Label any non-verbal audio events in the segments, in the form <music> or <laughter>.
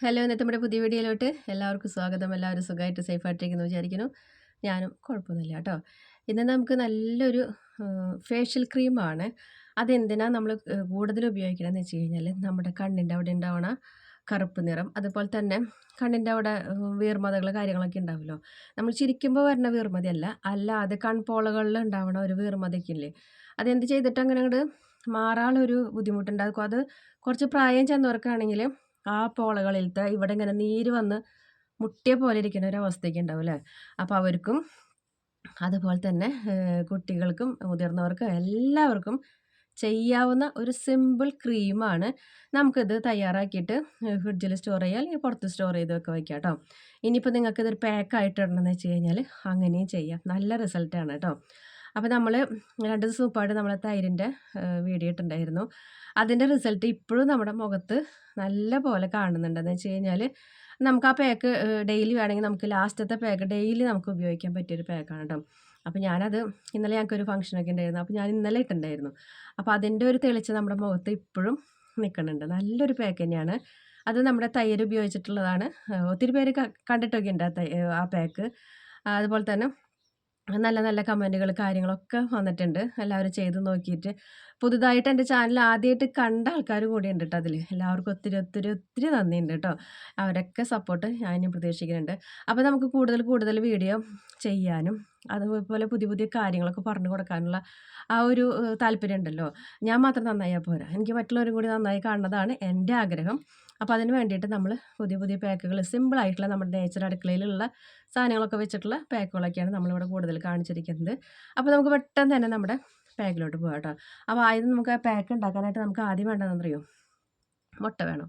Hello ഇന്നത്തെ നമ്മുടെ പുതിയ വീഡിയോയിലോട്ട് എല്ലാവർക്കും സ്വാഗതം. എല്ലാവരും സുഖമായിട്ട് സേഫായിട്ടിരിക്കുന്നു വിചാരിക്കുന്നു. ഞാനും കുഴപ്പമൊന്നുമില്ല കേട്ടോ. ഇന്ന് നമുക്ക് നല്ലൊരു ഫേഷ്യൽ ക്രീമാണ് അതെന്തിനാണ് നമ്മൾ കൂടുതൽ ഉപയോഗിക്കണമെന്ന് വെച്ച് കഴിഞ്ഞാൽ നമ്മുടെ കണ്ണിന്റെ അവിടെ ഉണ്ടാവണ കറുപ്പ് നിറം അതുപോലെ തന്നെ കണ്ണിന്റെ അവിടെ വീർമതകൾ കാര്യങ്ങളൊക്കെ ഉണ്ടാവുമല്ലോ നമ്മൾ ചിരിക്കുമ്പോൾ വരുന്ന വീർമതിയല്ല അല്ലാതെ കൺപോളകളിൽ ഉണ്ടാവണ ഒരു വീർമതയ്ക്കില്ലേ അതെന്ത് ചെയ്തിട്ട് അങ്ങനെ അങ്ങോട്ട് മാറാളൊരു ബുദ്ധിമുട്ടുണ്ടാക്കും അത് കുറച്ച് പ്രായം ചെന്നവർക്കാണെങ്കിൽ ആ പോളകളിലത്തെ ഇവിടെ ഇങ്ങനെ നീര് വന്ന് മുട്ടിയ പോലെ ഇരിക്കുന്ന ഒരു അവസ്ഥയ്ക്ക് ഉണ്ടാവും അല്ലേ? അപ്പോൾ അവർക്കും അതുപോലെ തന്നെ കുട്ടികൾക്കും മുതിർന്നവർക്കും എല്ലാവർക്കും ചെയ്യാവുന്ന ഒരു സിമ്പിൾ ക്രീമാണ് നമുക്കിത് തയ്യാറാക്കിയിട്ട് ഫ്രിഡ്ജിൽ സ്റ്റോർ ചെയ്യാൽ പുറത്ത് സ്റ്റോർ ചെയ്തൊക്കെ വയ്ക്കാം കേട്ടോ ഇനിയിപ്പോൾ നിങ്ങൾക്കിതൊരു പാക്കായിട്ട് ഇടണമെന്ന് വെച്ച് കഴിഞ്ഞാൽ അങ്ങനെയും ചെയ്യാം. നല്ല റിസൾട്ടാണ് കേട്ടോ അപ്പോൾ നമ്മൾ രണ്ട് ദിവസം മുമ്പായിട്ട് നമ്മൾ തൈരിന്റെ വീഡിയോ ഇട്ടുണ്ടായിരുന്നു അതിന്റെ റിസൾട്ട് ഇപ്പോഴും നമ്മുടെ മുഖത്ത് നല്ല പോലെ കാണുന്നുണ്ടെന്ന് വെച്ച് കഴിഞ്ഞാൽ നമുക്ക് ആ പാക്ക് ഡെയിലി വേണമെങ്കിൽ നമുക്ക് ലാസ്റ്റത്തെ പാക്ക് ഡെയിലി നമുക്ക് ഉപയോഗിക്കാൻ പറ്റിയൊരു പാക്കാണ് കേട്ടോ അപ്പോൾ ഞാനത് ഇന്നലെ ഞങ്ങൾക്ക് ഒരു ഫംഗ്ഷനൊക്കെ ഉണ്ടായിരുന്നു. അപ്പോൾ ഞാൻ ഇന്നലെ ഇട്ടുണ്ടായിരുന്നു അപ്പോൾ അതിന്റെ ഒരു തെളിച്ച് നമ്മുടെ മുഖത്ത് ഇപ്പോഴും നിൽക്കുന്നുണ്ട് നല്ലൊരു പാക്ക് തന്നെയാണ്. അത് നമ്മുടെ തൈര് ഉപയോഗിച്ചിട്ടുള്ളതാണ്. ഒത്തിരി പേര് കണ്ടിട്ടൊക്കെ ഉണ്ട് ആ പാക്ക് അതുപോലെ തന്നെ നല്ല നല്ല കമന്റുകൾ കാര്യങ്ങളൊക്കെ വന്നിട്ടുണ്ട്. എല്ലാവരും ചെയ്ത് നോക്കിയിട്ട്. പുതുതായിട്ട് എന്റെ ചാനൽ ആദ്യമായിട്ട് കണ്ട ആൾക്കാർ കൂടി ഉണ്ട് കേട്ടോ അതിൽ എല്ലാവർക്കും ഒത്തിരി ഒത്തിരി ഒത്തിരി നന്ദിയുണ്ട് കേട്ടോ. അവരൊക്കെ സപ്പോർട്ട് ഞാനും പ്രതീക്ഷിക്കുന്നുണ്ട്. അപ്പോൾ നമുക്ക് കൂടുതൽ കൂടുതൽ വീഡിയോ ചെയ്യാനും അതുപോലെ പുതിയ പുതിയ കാര്യങ്ങളൊക്കെ പറഞ്ഞു കൊടുക്കാനുള്ള ആ ഒരു താല്പര്യം ഉണ്ടല്ലോ. ഞാൻ മാത്രം നന്നായാൽ പോരാ. എനിക്ക് മറ്റുള്ളവരും കൂടി നന്നായി കാണുന്നതാണ് എന്റെ ആഗ്രഹം. അപ്പോൾ അതിന് വേണ്ടിയിട്ട് നമ്മൾ പുതിയ പുതിയ പാക്കുകൾ സിമ്പിളായിട്ടുള്ള നമ്മുടെ നേച്ചർ അടുക്കളയിലുള്ള സാധനങ്ങളൊക്കെ വെച്ചിട്ടുള്ള പാക്കുകളൊക്കെയാണ് നമ്മളിവിടെ കൂടുതൽ കാണിച്ചിരിക്കുന്നത്. അപ്പോൾ നമുക്ക് പെട്ടെന്ന് തന്നെ നമ്മുടെ പാക്കിലോട്ട് പോകാം കേട്ടോ. അപ്പോൾ ആദ്യം നമുക്ക് ആ പാക്ക് ഉണ്ടാക്കാനായിട്ട് നമുക്ക് ആദ്യം വേണ്ടതെന്ന് അറിയോ മുട്ട വേണം.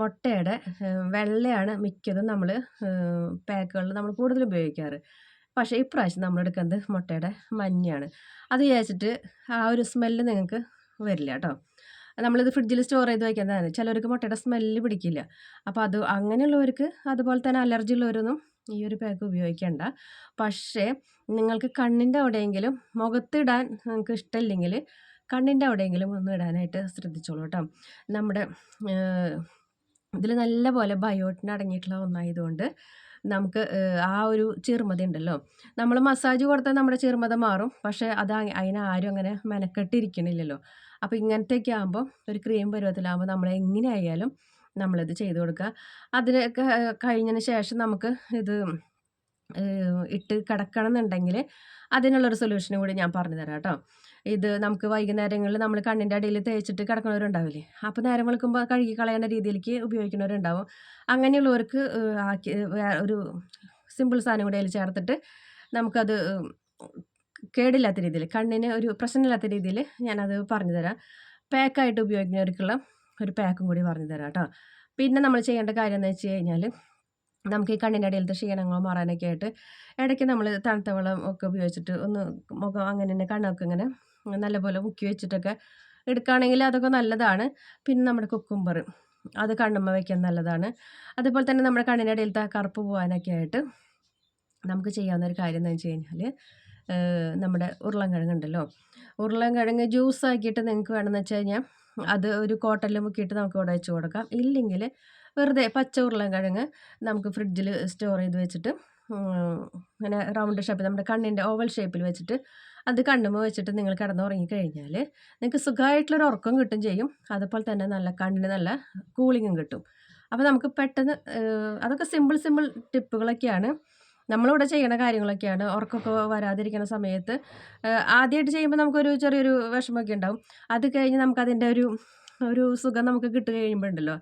മുട്ടയുടെ വെള്ളയാണ് മിക്കതും നമ്മൾ പാക്കുകളിൽ നമ്മൾ കൂടുതൽ ഉപയോഗിക്കാറ്. പക്ഷേ ഇപ്രാവശ്യം നമ്മൾ എടുക്കുന്നത് മുട്ടയുടെ മഞ്ഞയാണ്. അത് വിചാരിച്ചിട്ട് ആ ഒരു സ്മെല്ല് നിങ്ങൾക്ക് വരില്ല കേട്ടോ. നമ്മളിത് ഫ്രിഡ്ജിൽ സ്റ്റോർ ചെയ്ത് വയ്ക്കുന്നതാണ് ചിലവർക്ക് മുട്ടയുടെ സ്മെല്ല് പിടിക്കില്ല. അപ്പോൾ അത് അങ്ങനെയുള്ളവർക്ക് അതുപോലെ തന്നെ അലർജി ഉള്ളവരൊന്നും ഈ ഒരു പാക്ക് ഉപയോഗിക്കേണ്ട. പക്ഷേ നിങ്ങൾക്ക് കണ്ണിന്റെ അവിടെയെങ്കിലും മുഖത്തിടാൻ നിങ്ങൾക്ക് ഇഷ്ടമില്ലെങ്കിൽ കണ്ണിന്റെ അവിടെയെങ്കിലും ഒന്ന് ഇടാനായിട്ട് ശ്രദ്ധിച്ചോളൂ കേട്ടോ. നമ്മുടെ ഇതിൽ നല്ല പോലെ ബയോട്ടിൻ അടങ്ങിയിട്ടുള്ള ഒന്നായതുകൊണ്ട് നമുക്ക് ആ ഒരു ചെറുമത ഉണ്ടല്ലോ. നമ്മൾ മസാജ് കൊടുത്താൽ നമ്മുടെ ചെറുമത മാറും. പക്ഷേ അത് അതിനെ ആരും അങ്ങനെ മെനക്കെട്ടിരിക്കണില്ലല്ലോ. അപ്പോൾ ഇങ്ങനത്തെയൊക്കെ ആകുമ്പോൾ ഒരു ക്രീം പരുവത്തിലാകുമ്പോൾ നമ്മൾ എങ്ങനെയായാലും നമ്മളിത് ചെയ്ത് കൊടുക്കുക. അതിനൊക്കെ കഴിഞ്ഞതിന് ശേഷം നമുക്ക് ഇത് ഇട്ട് കിടക്കണം എന്നുണ്ടെങ്കിൽ അതിനുള്ളൊരു സൊല്യൂഷൻ കൂടി ഞാൻ പറഞ്ഞു തരാം കേട്ടോ. ഇത് നമുക്ക് വൈകുന്നേരങ്ങളിൽ നമ്മൾ കണ്ണിന്റെ അടിയിൽ തേച്ചിട്ട് കിടക്കുന്നവരുണ്ടാവില്ലേ അപ്പോൾ നേരം വെളുക്കുമ്പോൾ കഴുകി കളയേണ്ട രീതിയിലേക്ക് ഉപയോഗിക്കുന്നവരുണ്ടാവും. അങ്ങനെയുള്ളവർക്ക് ആക്കി ഒരു സിമ്പിൾ സാധനം കൂടി അതിൽ ചേർത്തിട്ട് നമുക്കത് കേടില്ലാത്ത രീതിയിൽ കണ്ണിന് ഒരു പ്രശ്നമില്ലാത്ത രീതിയിൽ ഞാനത് പറഞ്ഞു തരാം. പാക്കായിട്ട് ഉപയോഗിക്കുന്നവർക്കുള്ള ഒരു പാക്കും കൂടി പറഞ്ഞു തരാം കേട്ടോ. പിന്നെ നമ്മൾ ചെയ്യേണ്ട കാര്യം എന്ന് വെച്ച് കഴിഞ്ഞാൽ നമുക്ക് ഈ കണ്ണിന്റെ അടിയിലത്തെ ക്ഷീണങ്ങൾ മാറാനൊക്കെ ആയിട്ട് ഇടയ്ക്ക് നമ്മൾ തണുത്ത വെള്ളം ഒക്കെ ഉപയോഗിച്ചിട്ട് ഒന്ന് മുഖം അങ്ങനെ തന്നെ കണ്ണൊക്കെ ഇങ്ങനെ നല്ലപോലെ മുക്കി വെച്ചിട്ടൊക്കെ എടുക്കുകയാണെങ്കിൽ അതൊക്കെ നല്ലതാണ്. പിന്നെ നമ്മുടെ കുക്കുംബർ അത് കണ്ണുമ്മ വയ്ക്കാൻ നല്ലതാണ്. അതുപോലെ തന്നെ നമ്മുടെ കണ്ണിന്റെ കറുപ്പ് പോകാനൊക്കെ ആയിട്ട് നമുക്ക് ചെയ്യാവുന്ന ഒരു കാര്യം എന്ന് വെച്ച് കഴിഞ്ഞാൽ നമ്മുടെ ഉരുളൻകിഴങ്ങ് ഉണ്ടല്ലോ. ഉരുളൻകിഴങ്ങ് ജ്യൂസ് ആക്കിയിട്ട് നിങ്ങൾക്ക് വേണമെന്ന് വെച്ച് കഴിഞ്ഞാൽ അത് ഒരു കോട്ടലിൽ മുക്കിയിട്ട് നമുക്ക് ഇവിടെ വെച്ച് കൊടുക്കാം. ഇല്ലെങ്കിൽ വെറുതെ പച്ച ഉരുളൻകിഴങ്ങ് നമുക്ക് ഫ്രിഡ്ജിൽ സ്റ്റോർ ചെയ്ത് വെച്ചിട്ട് ഇങ്ങനെ റൗണ്ട് ഷേപ്പിൽ നമ്മുടെ കണ്ണിന്റെ ഓവൽ ഷേപ്പിൽ വെച്ചിട്ട് അത് കണ്ണുമ്പ് വെച്ചിട്ട് നിങ്ങൾ കിടന്നുറങ്ങി കഴിഞ്ഞാൽ നിങ്ങൾക്ക് സുഖമായിട്ടുള്ളൊരു ഉറക്കം കിട്ടും ചെയ്യും. അതുപോലെ തന്നെ നല്ല കണ്ണിന് നല്ല കൂളിങ്ങും കിട്ടും. അപ്പോൾ നമുക്ക് പെട്ടെന്ന് അതൊക്കെ സിമ്പിൾ സിമ്പിൾ ടിപ്പുകളൊക്കെയാണ്. നമ്മളിവിടെ ചെയ്യണ കാര്യങ്ങളൊക്കെയാണ്. ഉറക്കമൊക്കെ വരാതിരിക്കുന്ന സമയത്ത് ആദ്യമായിട്ട് ചെയ്യുമ്പോൾ നമുക്കൊരു ചെറിയൊരു വിഷമമൊക്കെ ഉണ്ടാവും. അത് കഴിഞ്ഞ് നമുക്കതിന്റെ ഒരു ഒരു സുഖം നമുക്ക് കിട്ടി കഴിയുമ്പോൾ ഉണ്ടല്ലോ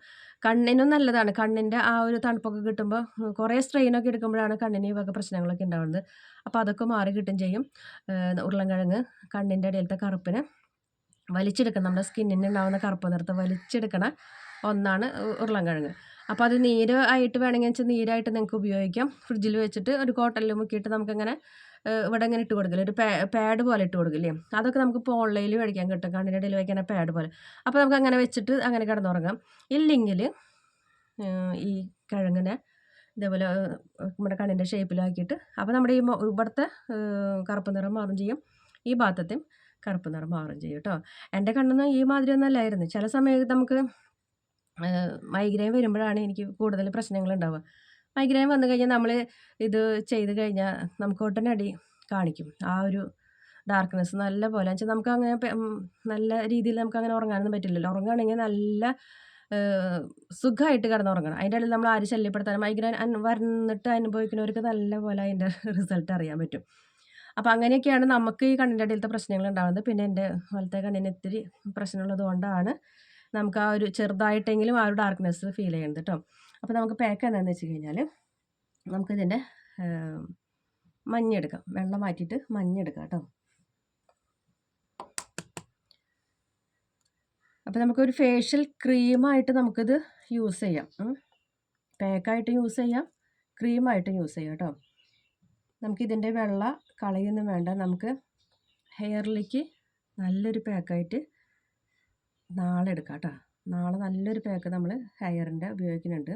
കണ്ണിനും നല്ലതാണ്. കണ്ണിന്റെ ആ ഒരു തണുപ്പൊക്കെ കിട്ടുമ്പോൾ കുറേ സ്ട്രെയിനൊക്കെ എടുക്കുമ്പോഴാണ് കണ്ണിന് ഈ വക പ്രശ്നങ്ങളൊക്കെ ഉണ്ടാവുന്നത് അപ്പോൾ അതൊക്കെ മാറി കിട്ടും ചെയ്യും. ഉരുളൻകിഴങ്ങ് കണ്ണിന്റെ ഇടയിലത്തെ കറുപ്പിന് വലിച്ചെടുക്കണം. നമ്മുടെ സ്കിന്നിന് ഉണ്ടാകുന്ന കറുപ്പ് നിറത്ത് വലിച്ചെടുക്കണ ഒന്നാണ് ഉരുളൻകിഴങ്ങ്. അപ്പോൾ അത് നീര് ആയിട്ട് വേണമെങ്കിൽ വെച്ചാൽ നീരായിട്ട് നിങ്ങൾക്ക് ഉപയോഗിക്കാം. ഫ്രിഡ്ജിൽ വെച്ചിട്ട് ഒരു കോട്ടലിൽ മുക്കിയിട്ട് നമുക്കങ്ങനെ ഇവിടെ ഇങ്ങനെ ഇട്ട് കൊടുക്കില്ല ഒരു പാഡ് പോലെ ഇട്ട് കൊടുക്കില്ലേ? അതൊക്കെ നമുക്ക് ഇപ്പോൾ ഓൺലൈനിൽ മേടിക്കാൻ കിട്ടും. കണ്ണിന്റെ ഇടയിൽ വയ്ക്കുന്ന പാഡ് പോലെ. അപ്പോൾ നമുക്ക് അങ്ങനെ വെച്ചിട്ട് അങ്ങനെ കിടന്നുറങ്ങാം. ഇല്ലെങ്കിൽ ഈ കിഴങ്ങിനെ ഇതേപോലെ നമ്മുടെ കണ്ണിന്റെ ഷേപ്പിലാക്കിയിട്ട് അപ്പോൾ നമ്മുടെ ഈ ഇവിടുത്തെ കറുപ്പ് നിറം മാറും ചെയ്യും. ഈ ഭാഗത്തെയും കറുപ്പ് നിറം മാറും ചെയ്യും കേട്ടോ. എന്റെ കണ്ണൊന്നും ഈ മാതിരി ഒന്നും അല്ലായിരുന്നു. ചില സമയത്ത് നമുക്ക് മൈഗ്രെയിൻ വരുമ്പോഴാണ് എനിക്ക് കൂടുതൽ പ്രശ്നങ്ങളുണ്ടാവുക മൈഗ്രെയിൻ വന്നു കഴിഞ്ഞാൽ നമ്മൾ ഇത് ചെയ്ത് കഴിഞ്ഞാൽ നമുക്ക് ഒട്ടനടി കാണിക്കും. ആ ഒരു ഡാർക്ക്നെസ് നല്ല പോലെ. വെച്ചാൽ നമുക്ക് അങ്ങനെ നല്ല രീതിയിൽ നമുക്ക് അങ്ങനെ ഉറങ്ങാനൊന്നും പറ്റില്ലല്ലോ. ഉറങ്ങുകയാണെങ്കിൽ നല്ല സുഖമായിട്ട് കിടന്നുറങ്ങണം. അതിന്റെ ഇടയിൽ നമ്മൾ ആര് ശല്യപ്പെടുത്താനും മൈഗ്രെയിൻ വന്നിട്ട് അനുഭവിക്കുന്നവർക്ക് നല്ല പോലെ അതിന്റെ റിസൾട്ട് <laughs> അറിയാൻ പറ്റും. അപ്പോൾ അങ്ങനെയൊക്കെയാണ് നമുക്ക് ഈ കണ്ണിന്റെ ഇടയിലത്തെ പ്രശ്നങ്ങൾ ഉണ്ടാകുന്നത്. പിന്നെ എന്റെ വലത്തെ കണ്ണിന് ഇത്തിരി പ്രശ്നമുള്ളത് കൊണ്ടാണ് നമുക്ക് ആ ഒരു ചെറുതായിട്ടെങ്കിലും ആ ഒരു ഡാർക്ക്നെസ് ഫീൽ ചെയ്യുന്നത് കേട്ടോ അപ്പോൾ നമുക്ക് പാക്ക് എന്താണെന്ന് വെച്ച് കഴിഞ്ഞാൽ നമുക്കിതിന്റെ മഞ്ഞെടുക്കാം വെള്ളം മാറ്റിയിട്ട് മഞ്ഞെടുക്കാം കേട്ടോ. അപ്പോൾ നമുക്കൊരു ഫേഷ്യൽ ക്രീമായിട്ട് നമുക്കിത് യൂസ് ചെയ്യാം. പാക്കായിട്ട് യൂസ് ചെയ്യാം. ക്രീമായിട്ട് യൂസ് ചെയ്യാം കേട്ടോ. നമുക്കിതിന്റെ വെള്ള കളയൊന്നും വേണ്ട. നമുക്ക് ഹെയറിലേക്ക് നല്ലൊരു പാക്കായിട്ട് നാളെ എടുക്കാം കേട്ടോ. നാളെ നല്ലൊരു പാക്ക് നമ്മൾ ഹെയറിന്റെ ഉപയോഗിക്കുന്നുണ്ട്.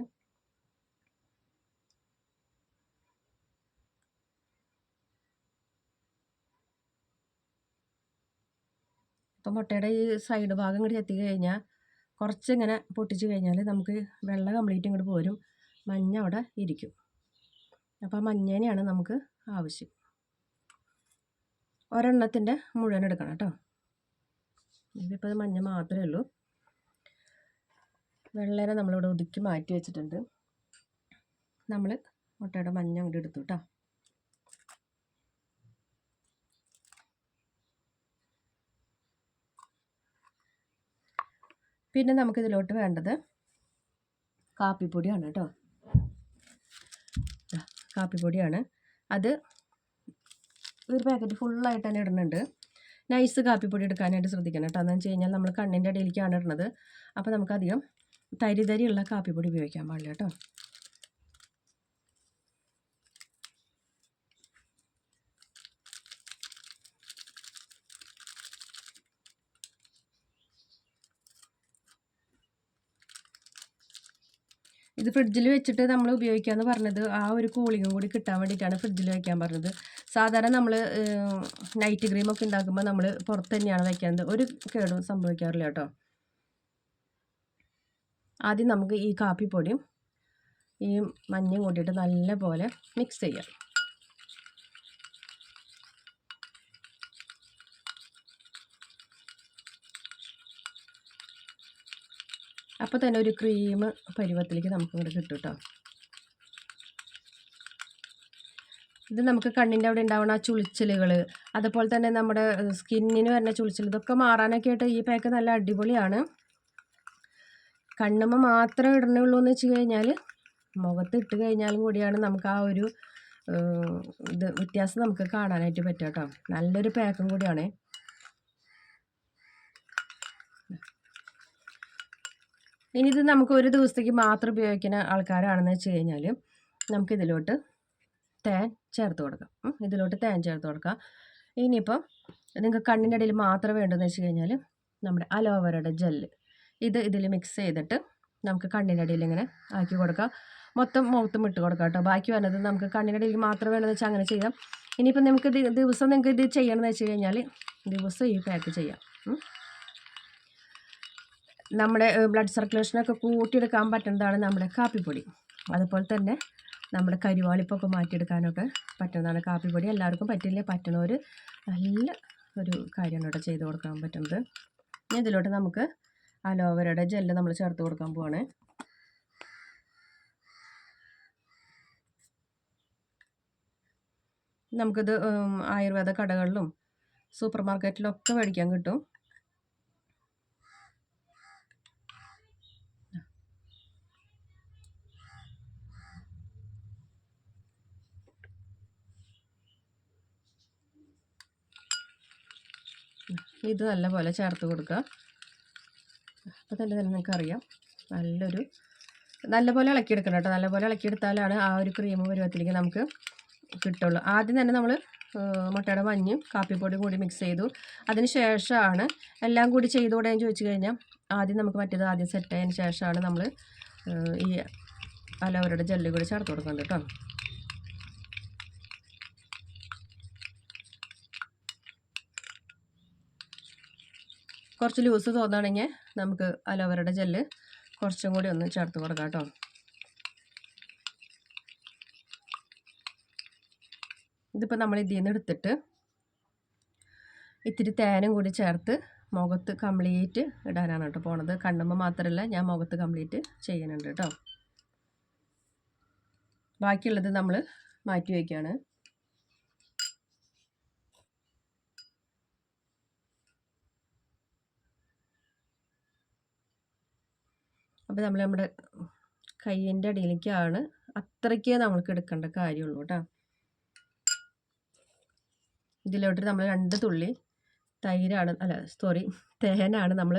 ഇപ്പം മുട്ടയുടെ ഈ സൈഡ് ഭാഗം കൂടി എത്തി കഴിഞ്ഞാൽ കുറച്ചിങ്ങനെ പൊട്ടിച്ച് കഴിഞ്ഞാൽ നമുക്ക് വെള്ളം കംപ്ലീറ്റ് ഇങ്ങോട്ട് പോരും. മഞ്ഞ അവിടെ ഇരിക്കും. അപ്പോൾ മഞ്ഞേനെയാണ് നമുക്ക് ആവശ്യം. ഒരെണ്ണത്തിന്റെ മുഴുവൻ എടുക്കണം കേട്ടോ. ഇതിപ്പോൾ മഞ്ഞ മാത്രമേ ഉള്ളൂ. വെള്ളേനെ നമ്മളിവിടെ ഒതുക്കി മാറ്റി വെച്ചിട്ടുണ്ട്. നമ്മൾ മുട്ടയുടെ മഞ്ഞ അങ്ങോട്ട് എടുത്തു കേട്ടോ പിന്നെ നമുക്കിതിലോട്ട് വേണ്ടത് കാപ്പിപ്പൊടിയാണ് കേട്ടോ കാപ്പിപ്പൊടിയാണ്. അത് ഒരു പാക്കറ്റ് ഫുള്ളായിട്ട് തന്നെ ഇടുന്നുണ്ട്. നൈസ് കാപ്പിപ്പൊടി എടുക്കാനായിട്ട് ശ്രദ്ധിക്കണം കേട്ടോ എന്താണെന്ന് വെച്ച് കഴിഞ്ഞാൽ നമ്മൾ കണ്ണിന്റെ ഇടയിലേക്കാണ് ഇടുന്നത്. അപ്പോൾ നമുക്കധികം തരി തരിയുള്ള കാപ്പിപ്പൊടി ഉപയോഗിക്കാൻ പാടില്ല കേട്ടോ. ഇത് ഫ്രിഡ്ജിൽ വെച്ചിട്ട് നമ്മൾ ഉപയോഗിക്കാമെന്ന് പറഞ്ഞത് ആ ഒരു കൂളിങ്ങും കൂടി കിട്ടാൻ വേണ്ടിയിട്ടാണ് ഫ്രിഡ്ജിൽ വയ്ക്കാൻ പറഞ്ഞത്. സാധാരണ നമ്മൾ നൈറ്റ് ക്രീമൊക്കെ ഉണ്ടാക്കുമ്പോൾ നമ്മൾ പുറത്ത് തന്നെയാണ് വയ്ക്കുന്നത് ഒരു കേടും സംഭവിക്കാറില്ല കേട്ടോ. ആദ്യം നമുക്ക് ഈ കാപ്പിപ്പൊടിയും ഈ മഞ്ഞയും കൂട്ടിയിട്ട് നല്ല പോലെ മിക്സ് ചെയ്യാം. അപ്പോൾ തന്നെ ഒരു ക്രീം പരുവത്തിലേക്ക് നമുക്ക് ഇങ്ങോട്ട് കിട്ടും കേട്ടോ ഇത് നമുക്ക് കണ്ണിന്റെ അവിടെ ഉണ്ടാവുന്ന ആ ചുളിച്ചിലുകൾ അതുപോലെ തന്നെ നമ്മുടെ സ്കിന്നിന് വരുന്ന ചുളിച്ചിൽ ഇതൊക്കെ മാറാനൊക്കെ ആയിട്ട് ഈ പാക്ക് നല്ല അടിപൊളിയാണ്. കണ്ണുമ്മ മാത്രം ഇടണുള്ളൂ എന്ന് വെച്ച് കഴിഞ്ഞാൽ മുഖത്ത് ഇട്ട് കഴിഞ്ഞാലും കൂടിയാണ് നമുക്ക് ആ ഒരു ഇത് വ്യത്യാസം നമുക്ക് കാണാനായിട്ട് പറ്റുക കേട്ടോ. നല്ലൊരു പാക്കും കൂടിയാണ്. ഇനി ഇത് നമുക്ക് ഒരു ദിവസത്തേക്ക് മാത്രം ഉപയോഗിക്കുന്ന ആൾക്കാരാണെന്ന് വെച്ച് കഴിഞ്ഞാൽ നമുക്കിതിലോട്ട് തേൻ ചേർത്ത് കൊടുക്കാം. ഇതിലോട്ട് തേൻ ചേർത്ത് കൊടുക്കാം. ഇനിയിപ്പം നിങ്ങൾക്ക് കണ്ണിന്റെ ഇടയിൽ മാത്രം വേണ്ടതെന്ന് വെച്ച് കഴിഞ്ഞാൽ നമ്മുടെ അലോവരയുടെ ജെല്ല്. ഇത് ഇതിൽ മിക്സ് ചെയ്തിട്ട് നമുക്ക് കണ്ണിന്റെ ഇടയിൽ ഇങ്ങനെ ആക്കി കൊടുക്കാം. മൊത്തം മുഖത്തും ഇട്ട് കൊടുക്കാം കേട്ടോ ബാക്കി വരുന്നത് നമുക്ക് കണ്ണിന്റെ ഇടയിൽ മാത്രം വേണമെന്ന് വെച്ചാൽ അങ്ങനെ ചെയ്യാം. ഇനിയിപ്പോൾ നമുക്ക് ദിവസം നിങ്ങൾക്ക് ഇത് ചെയ്യണമെന്ന് വെച്ച് കഴിഞ്ഞാൽ ദിവസം ഈ പാക്ക് ചെയ്യാം. നമ്മുടെ ബ്ലഡ് സർക്കുലേഷനൊക്കെ കൂട്ടിയെടുക്കാൻ പറ്റുന്നതാണ് നമ്മുടെ കാപ്പിപ്പൊടി. അതുപോലെ തന്നെ നമ്മുടെ കരുവാളിപ്പൊക്കെ മാറ്റിയെടുക്കാനൊക്കെ പറ്റുന്നതാണ് കാപ്പിപ്പൊടി. എല്ലാവർക്കും പറ്റില്ല? പറ്റുന്നവർ നല്ല ഒരു കാര്യമാണ് കേട്ടോ ചെയ്ത് കൊടുക്കാൻ പറ്റുന്നത്. ഇതിലോട്ട് നമുക്ക് അലോവേരയുടെ ജെല്ല് നമ്മൾ ചേർത്ത് കൊടുക്കാൻ പോവാണ്. നമുക്കിത് ആയുർവേദ കടകളിലും സൂപ്പർ മാർക്കറ്റിലും ഒക്കെ മേടിക്കാൻ കിട്ടും. ഇത് നല്ലപോലെ ചേർത്ത് കൊടുക്കുക. അപ്പോൾ തന്നെ നിങ്ങൾക്കറിയാം. നല്ലൊരു നല്ലപോലെ ഇളക്കിയെടുക്കണം കേട്ടോ. നല്ലപോലെ ഇളക്കിയെടുത്താലാണ് ആ ഒരു ക്രീം പരുവത്തിലേക്ക് നമുക്ക് കിട്ടുള്ളൂ. ആദ്യം തന്നെ നമ്മൾ മുട്ടയുടെ മഞ്ഞും കാപ്പിപ്പൊടിയും കൂടി മിക്സ് ചെയ്തു. അതിന് ശേഷമാണ് എല്ലാം കൂടി ചെയ്തുകൂടെ എന്ന് ചോദിച്ചു കഴിഞ്ഞാൽ ആദ്യം നമുക്ക് മറ്റേത് ആദ്യം സെറ്റ് ആയതിന് ശേഷമാണ് നമ്മൾ ഈ അലവരുടെ ജെല്ലി കൂടി ചേർത്ത് കൊടുക്കുന്നത് കേട്ടോ. കുറച്ച് ലൂസ് തോന്നുകയാണെങ്കിൽ നമുക്ക് അലോവരയുടെ ജെല്ല് കുറച്ചും കൂടി ഒന്ന് ചേർത്ത് കൊടുക്കാം കേട്ടോ. ഇതിപ്പോൾ നമ്മൾ ഇതിൽ നിന്ന് എടുത്തിട്ട് ഇത്തിരി തേനും കൂടി ചേർത്ത് മുഖത്ത് കംപ്ലീറ്റ് ഇടാനാണ് കേട്ടോ പോണത്. കണ്ണുമ്പോൾ മാത്രമല്ല ഞാൻ മുഖത്ത് കംപ്ലീറ്റ് ചെയ്യുന്നുണ്ട് കേട്ടോ. ബാക്കിയുള്ളത് നമ്മൾ മാറ്റി വയ്ക്കുകയാണ്. അപ്പോൾ നമ്മൾ നമ്മുടെ കയ്യിന്റെ അടിയിലേക്കാണ് അത്രയ്ക്കേ നമ്മൾക്ക് എടുക്കേണ്ട കാര്യമുള്ളൂ കേട്ടോ ഇതിലോട്ട് നമ്മൾ രണ്ട് തുള്ളി തൈരാണ് അല്ല സോറി തേനാണ് നമ്മൾ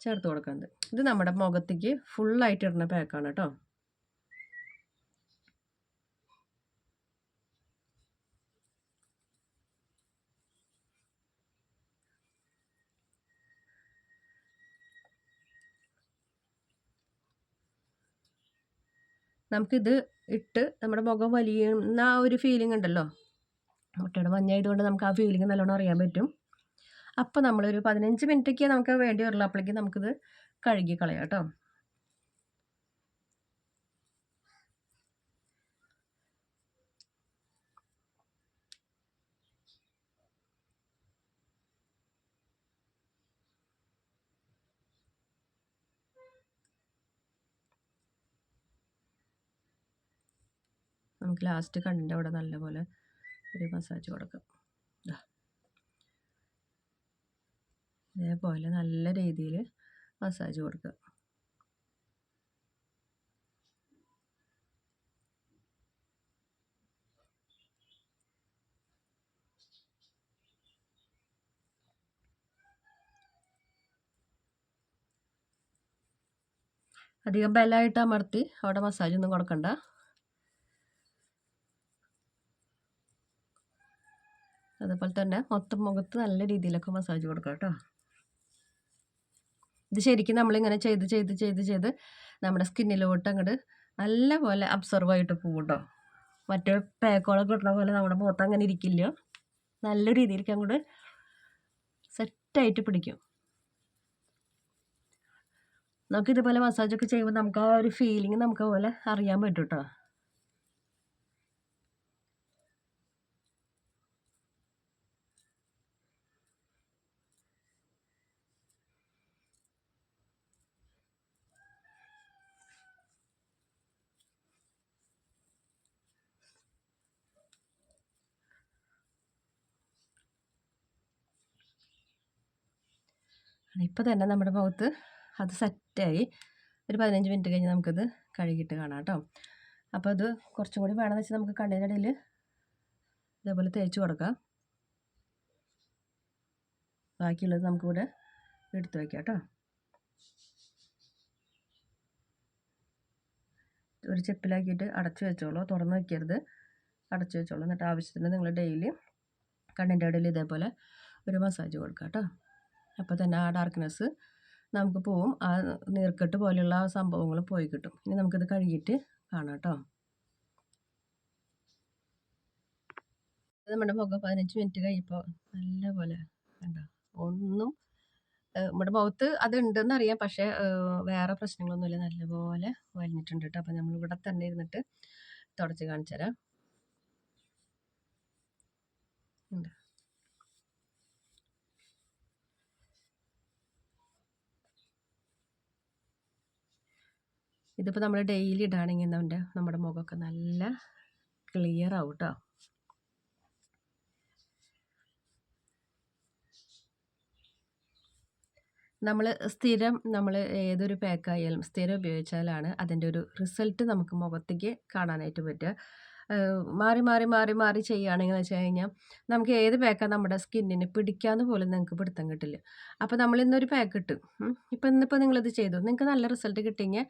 ചേർത്ത് കൊടുക്കുന്നത്. ഇത് നമ്മുടെ മുഖത്തേക്ക് ഫുള്ളായിട്ട് ഇടുന്ന പാക്കാണ് കേട്ടോ നമുക്കിത് ഇട്ട് നമ്മുടെ മുഖം വലിയുന്ന ആ ഒരു ഫീലിംഗ് ഉണ്ടല്ലോ. മുട്ടയുടെ മഞ്ഞായതുകൊണ്ട് നമുക്ക് ആ ഫീലിംഗ് നല്ലോണം അറിയാൻ പറ്റും. അപ്പോൾ നമ്മളൊരു പതിനഞ്ച് മിനിറ്റൊക്കെ നമുക്ക് വേണ്ടി വരുള്ളൂ അപ്പോഴേക്കും നമുക്കിത് കഴുകി കളയാം കേട്ടോ. നമുക്ക് ലാസ്റ്റ് കണ്ണിന്റെ അവിടെ നല്ലപോലെ ഒരു മസാജ് കൊടുക്കാം. ഇതേപോലെ നല്ല രീതിയിൽ മസാജ് കൊടുക്കുക അധികം ബലമായിട്ട് അമർത്തി അവിടെ മസാജ് ഒന്നും കൊടുക്കണ്ട. അതുപോലെ തന്നെ മൊത്തം മുഖത്ത് നല്ല രീതിയിലൊക്കെ മസാജ് കൊടുക്കാം കേട്ടോ. ഇത് ശരിക്കും നമ്മളിങ്ങനെ ചെയ്ത് ചെയ്ത് ചെയ്ത് ചെയ്ത് നമ്മുടെ സ്കിന്നിലോട്ട് അങ്ങോട്ട് നല്ല പോലെ അബ്സർവ് ആയിട്ട് പോകും കേട്ടോ. മറ്റേ പേക്കോളൊക്കെ ഇടുന്ന പോലെ നമ്മുടെ മുഖത്ത് അങ്ങനെ ഇരിക്കില്ല. നല്ല രീതിയിലേക്ക് അങ്ങോട്ട് സെറ്റായിട്ട് പിടിക്കും. നമുക്കിതുപോലെ മസാജൊക്കെ ചെയ്യുമ്പോൾ നമുക്ക് ആ ഒരു ഫീലിംഗ് നമുക്ക് പോലെ അറിയാൻ പറ്റും കേട്ടോ. ഇപ്പോൾ തന്നെ നമ്മുടെ മുഖത്ത് അത് സെറ്റായി. ഒരു പതിനഞ്ച് മിനിറ്റ് കഴിഞ്ഞ് നമുക്കത് കഴുകിയിട്ട് കാണാം കേട്ടോ. അപ്പോൾ അത് കുറച്ചും കൂടി വേണമെന്ന് വെച്ചാൽ നമുക്ക് കണ്ണിനിടയിൽ ഇതേപോലെ തേച്ച് കൊടുക്കാം. ബാക്കിയുള്ളത് നമുക്കിവിടെ എടുത്ത് വയ്ക്കാം കേട്ടോ. ഒരു ചെപ്പിലാക്കിയിട്ട് അടച്ചു വെച്ചോളൂ. തുറന്ന് വയ്ക്കരുത് അടച്ചു വെച്ചോളൂ. എന്നിട്ട് ആവശ്യത്തിന് നിങ്ങൾ ഡെയിലി കണ്ണിന്റെ ഇടയിൽ ഇതേപോലെ ഒരു മസാജ് കൊടുക്കാം കേട്ടോ. അപ്പോൾ തന്നെ ആ ഡാർക്ക്നെസ് നമുക്ക് പോവും. ആ നീർക്കെട്ട് പോലെയുള്ള സംഭവങ്ങൾ പോയി കിട്ടും. ഇനി നമുക്കിത് കഴുകിയിട്ട് കാണാം കേട്ടോ നമ്മുടെ മുഖം പതിനഞ്ച് മിനിറ്റ് കഴിയുമ്പോൾ നല്ലപോലെ കണ്ടോ? ഒന്നും നമ്മുടെ മുഖത്ത് അത് ഉണ്ടെന്ന് അറിയാം. പക്ഷേ വേറെ പ്രശ്നങ്ങളൊന്നുമില്ല. നല്ലപോലെ വലിഞ്ഞിട്ടുണ്ട് കേട്ടോ അപ്പം നമ്മളിവിടെ തന്നെ ഇരുന്നിട്ട് തുടച്ച് കാണിച്ചു തരാം ഉണ്ട് ഇതിപ്പോൾ നമ്മൾ ഡെയിലി ഇടുകയാണെങ്കിൽ നമ്മുടെ നമ്മുടെ മുഖമൊക്കെ നല്ല ക്ലിയർ ആവും കേട്ടോ നമ്മൾ സ്ഥിരം നമ്മൾ ഏതൊരു പാക്കായാലും സ്ഥിരം ഉപയോഗിച്ചാലാണ് അതിന്റെ ഒരു റിസൾട്ട് നമുക്ക് മുഖത്തേക്ക് കാണാനായിട്ട് പറ്റുക. മാറി മാറി മാറി മാറി ചെയ്യുകയാണെങ്കിൽ വെച്ച് കഴിഞ്ഞാൽ നമുക്ക് ഏത് പാക്കാണ് നമ്മുടെ സ്കിന്നിന് പിടിക്കാന്ന് പോലും നിങ്ങൾക്ക് പിടുത്തം കിട്ടില്ല. അപ്പോൾ നമ്മൾ ഇന്നൊരു പാക്ക് ഇട്ട്. ഇപ്പം ഇന്നിപ്പോൾ നിങ്ങളിത് ചെയ്തു. നിങ്ങൾക്ക് നല്ല റിസൾട്ട് കിട്ടിയെങ്കിൽ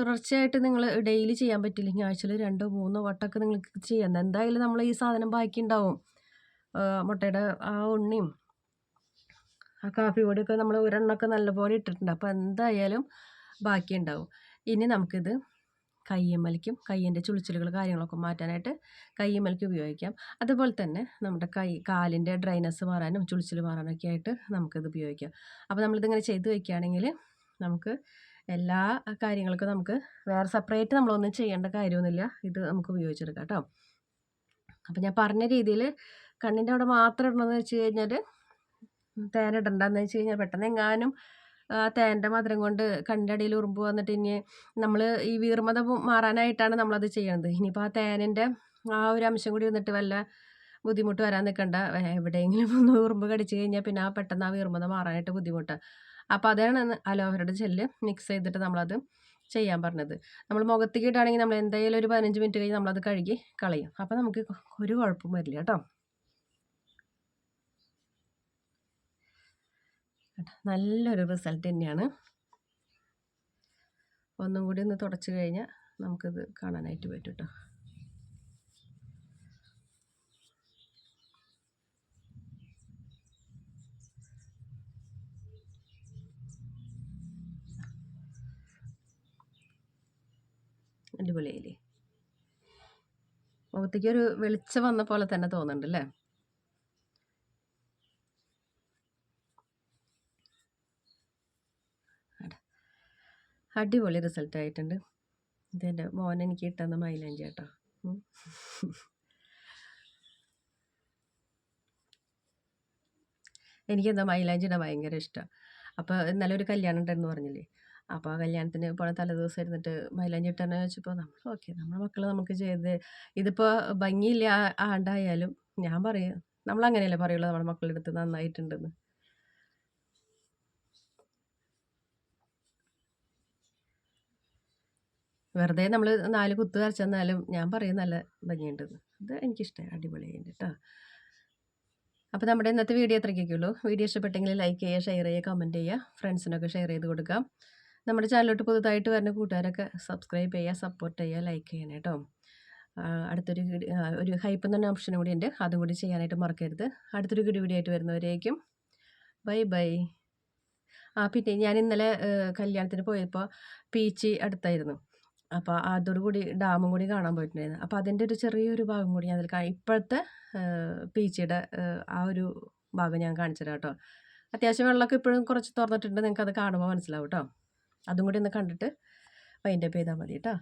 തുടർച്ചയായിട്ട് നിങ്ങൾ ഡെയിലി ചെയ്യാൻ പറ്റില്ലെങ്കിൽ ആഴ്ചയിൽ രണ്ടോ മൂന്നോ വട്ടമൊക്കെ നിങ്ങൾക്ക് ചെയ്യാം എന്തായാലും നമ്മൾ ഈ സാധനം ബാക്കി ഉണ്ടാവും മുട്ടയുടെ ആ ഉണ്ണിയും ആ കാപ്പി പൊടിയൊക്കെ നമ്മൾ ഒരെണ്ണമൊക്കെ നല്ലപോലെ ഇട്ടിട്ടുണ്ട്. അപ്പോൾ എന്തായാലും ബാക്കി ഉണ്ടാവും ഇനി നമുക്കിത് കയ്യമ്മലിക്കും കയ്യന്റെ ചുളിച്ചിലുകൾ കാര്യങ്ങളൊക്കെ മാറ്റാനായിട്ട് കയ്യമ്മലിക്ക് ഉപയോഗിക്കാം. അതുപോലെ തന്നെ നമ്മുടെ കൈ കാലിന്റെ ഡ്രൈനസ് മാറാനും ചുളിച്ചിൽ മാറാനൊക്കെ ആയിട്ട് നമുക്കിത് ഉപയോഗിക്കാം. അപ്പോൾ നമ്മളിതിങ്ങനെ ചെയ്ത് വയ്ക്കുകയാണെങ്കിൽ നമുക്ക് എല്ലാ കാര്യങ്ങൾക്കും നമുക്ക് വേറെ സെപ്പറേറ്റ് നമ്മളൊന്നും ചെയ്യേണ്ട കാര്യമൊന്നുമില്ല. ഇത് നമുക്ക് ഉപയോഗിച്ചെടുക്കാം കേട്ടോ. അപ്പോൾ ഞാൻ പറഞ്ഞ രീതിയിൽ കണ്ണിന്റെ അവിടെ മാത്രം ഇടണമെന്ന് വെച്ച് കഴിഞ്ഞാൽ തേനിടണ്ടെന്ന് വെച്ച് കഴിഞ്ഞാൽ പെട്ടെന്ന് എങ്ങാനും ആ തേന്റെ മധുരം കൊണ്ട് കണ്ണിന്റെ അടിയിൽ ഉറുമ്പ് വന്നിട്ട് ഇനി നമ്മൾ ഈ വീർമത മാറാനായിട്ടാണ് നമ്മളത് ചെയ്യുന്നത് ഇനിയിപ്പോൾ ആ തേനിന്റെ ആ ഒരു അംശം കൂടി വന്നിട്ട് വല്ല ബുദ്ധിമുട്ട് വരാൻ നിൽക്കണ്ട എവിടെയെങ്കിലും ഒന്ന് ഉറുമ്പ് കടിച്ചു കഴിഞ്ഞാൽ പിന്നെ ആ പെട്ടെന്ന് ആ വീർമത മാറാനായിട്ട് ബുദ്ധിമുട്ടാണ് അപ്പോൾ അതാണ് അലോവരയുടെ ജെല്ല് മിക്സ് ചെയ്തിട്ട് നമ്മളത് ചെയ്യാൻ പറഞ്ഞത്. നമ്മൾ മുഖത്തേക്ക് ഇടുകയാണെങ്കിൽ നമ്മൾ എന്തായാലും ഒരു പതിനഞ്ച് മിനിറ്റ് കഴിഞ്ഞ് നമ്മളത് കഴുകി കളയും. അപ്പോൾ നമുക്ക് ഒരു കുഴപ്പം വരില്ല കേട്ടോ. നല്ലൊരു റിസൾട്ട് തന്നെയാണ്. ഒന്നും കൂടി ഒന്ന് തുടച്ച് കഴിഞ്ഞാൽ നമുക്കിത് കാണാനായിട്ട് പറ്റും കേട്ടോ. അടിപൊളിയായില്ലേ? മുഖത്തേക്ക് ഒരു വെളിച്ചം വന്ന പോലെ തന്നെ തോന്നുന്നുണ്ട് അല്ലേ? അടിപൊളി റിസൾട്ട് ആയിട്ടുണ്ട്. ഇതെന്റെ മോൻ എനിക്ക് കിട്ടുന്ന മൈലാഞ്ചി കേട്ടോ എനിക്കെന്താ മൈലാഞ്ചി ഭയങ്കര ഇഷ്ടമാണ് അപ്പോൾ ഇന്നലെ ഒരു കല്യാണം ഉണ്ടെന്ന് പറഞ്ഞില്ലേ? അപ്പോൾ ആ കല്യാണത്തിന് പോണ തലേദിവസം ഇരുന്നിട്ട് മൈലാഞ്ചി ഇട്ടെന്ന് വെച്ചപ്പോൾ നമ്മൾ ഓക്കെ നമ്മുടെ മക്കൾ നമുക്ക് ചെയ്ത് ഇതിപ്പോൾ ഭംഗിയില്ല ആണ്ടായാലും ഞാൻ പറയും നമ്മളങ്ങനെയല്ലേ പറയുള്ളൂ നമ്മുടെ മക്കളുടെ അടുത്ത് നന്നായിട്ടുണ്ടെന്ന്. വെറുതെ നമ്മൾ നാല് കുത്ത് വരച്ചെന്നാലും ഞാൻ പറയും നല്ല ഭംഗിയുണ്ടെന്ന് അത് എനിക്കിഷ്ടമായി അടിപൊളിയായിട്ട് കേട്ടോ അപ്പോൾ നമ്മുടെ ഇന്നത്തെ വീഡിയോ അത്രയ്ക്കൊക്കെയുള്ളൂ വീഡിയോ ഇഷ്ടപ്പെട്ടെങ്കിൽ ലൈക്ക് ചെയ്യുക ഷെയർ ചെയ്യുക കമന്റ് ചെയ്യുക ഫ്രണ്ട്സിനൊക്കെ ഷെയർ ചെയ്ത് കൊടുക്കാം. നമ്മുടെ ചാനലിലോട്ട് പുതുതായിട്ട് വരുന്ന കൂട്ടുകാരൊക്കെ സബ്സ്ക്രൈബ് ചെയ്യുക സപ്പോർട്ട് ചെയ്യുക ലൈക്ക് ചെയ്യണം കേട്ടോ അടുത്തൊരു ഒരു ഹൈപ്പ് എന്ന ഓപ്ഷനും കൂടി ഉണ്ട്. അതും കൂടി ചെയ്യാനായിട്ട് മറക്കരുത്. അടുത്തൊരു ഗുഡ് വീഡിയോ ആയിട്ട് വരുന്നവരേക്കും ബൈ ബൈ ആ പിന്നെ ഞാൻ ഇന്നലെ കല്യാണത്തിന് പോയപ്പോൾ പീച്ചി അടുത്തായിരുന്നു. അപ്പോൾ അതോടുകൂടി ഡാമും കൂടി കാണാൻ പോയിട്ടുണ്ടായിരുന്നു. അപ്പോൾ അതിന്റെ ഒരു ചെറിയൊരു ഭാഗം കൂടി ഞാൻ അതിൽ ഇപ്പോഴത്തെ പീച്ചിയുടെ ആ ഒരു ഭാഗം ഞാൻ കാണിച്ചു കേട്ടോ. അത്യാവശ്യം വെള്ളമൊക്കെ ഇപ്പോഴും കുറച്ച് തുറന്നിട്ടുണ്ട്. നിങ്ങൾക്ക് അത് കാണുമ്പോൾ മനസ്സിലാവും കേട്ടോ. അതും കൂടി ഒന്ന് കണ്ടിട്ട് വൈൻഡപ്പ് ചെയ്താൽ മതി കേട്ടോ.